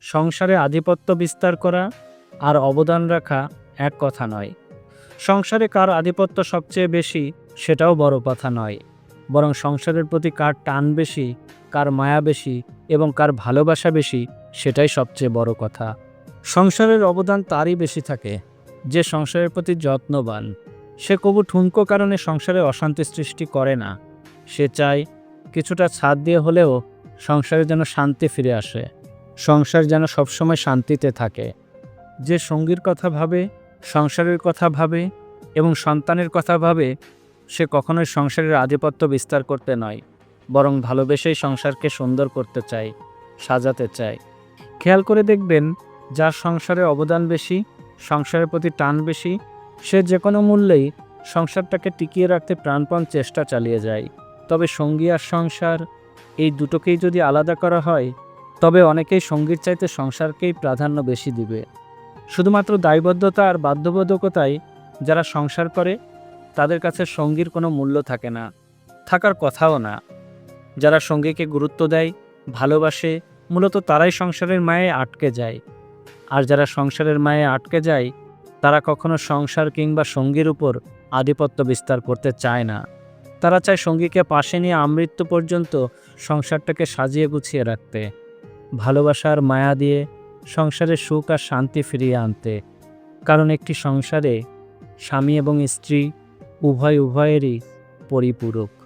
সংসারে আধিপত্য বিস্তার করা আর অবদান রাখা এক কথা নয়। সংসারে কার আধিপত্য সবচেয়ে বেশি, সেটাও বড় কথা নয়। বরং সংসারের প্রতি কার টান বেশি, কার মায়া বেশি এবং কার ভালোবাসা বেশি, সেটাই সবচেয়ে বড় কথা। সংসারের অবদান তারই বেশি থাকে। যে সংসারের প্রতি যত্নবান, সে কবু ঠুনকো কারণে সংসারে অশান্তি সৃষ্টি করে না। সে চায় কিছুটা ছাদ দিয়ে হলেও সংসারে যেন শান্তি ফিরে আসে। সংসার যেন সবসময় শান্তিতে থাকে। যে সঙ্গীর কথা ভাবে, সংসারের কথা ভাবে এবং সন্তানের কথা ভাবে, সে কখনোই সংসারের আধিপত্য বিস্তার করতে নয়, বরং ভালোবেসেই সংসারকে সুন্দর করতে চায়, সাজাতে চায়। খেয়াল করে দেখবেন, যার সংসারে অবদান বেশি, সংসারের প্রতি টান বেশি, সে যে কোনো মূল্যেই সংসারটাকে টিকিয়ে রাখতে প্রাণপণ চেষ্টা চালিয়ে যায়। তবে সঙ্গী আর সংসার এই দুটোকেই যদি আলাদা করা হয় তবে অনেকেই সঙ্গীর চাইতে সংসারকেই প্রাধান্য বেশি দিবে। শুধুমাত্র দায়বদ্ধতা আর বাধ্যবাধকতায় যারা সংসার করে, তাদের কাছে সঙ্গীর কোনো মূল্য থাকে না, থাকার কথাও না। যারা সঙ্গীকে গুরুত্ব দেয়, ভালোবাসে, মূলত তারাই সংসারের মায়ে আটকে যায়। আর যারা সংসারের মায়ে আটকে যায়, তারা কখনো সংসার কিংবা সঙ্গীর উপর আধিপত্য বিস্তার করতে চায় না। তারা চায় সঙ্গীকে পাশে নিয়ে আমৃত্যু পর্যন্ত সংসারটাকে সাজিয়ে গুছিয়ে রাখতে। ভালোবাসার মায়া দিয়ে সংসারে সুখ আর শান্তি ফিরিয়ে আনতে। কারণ একটি সংসারে স্বামী এবং স্ত্রী উভয় উভয়েরই পরিপূরক।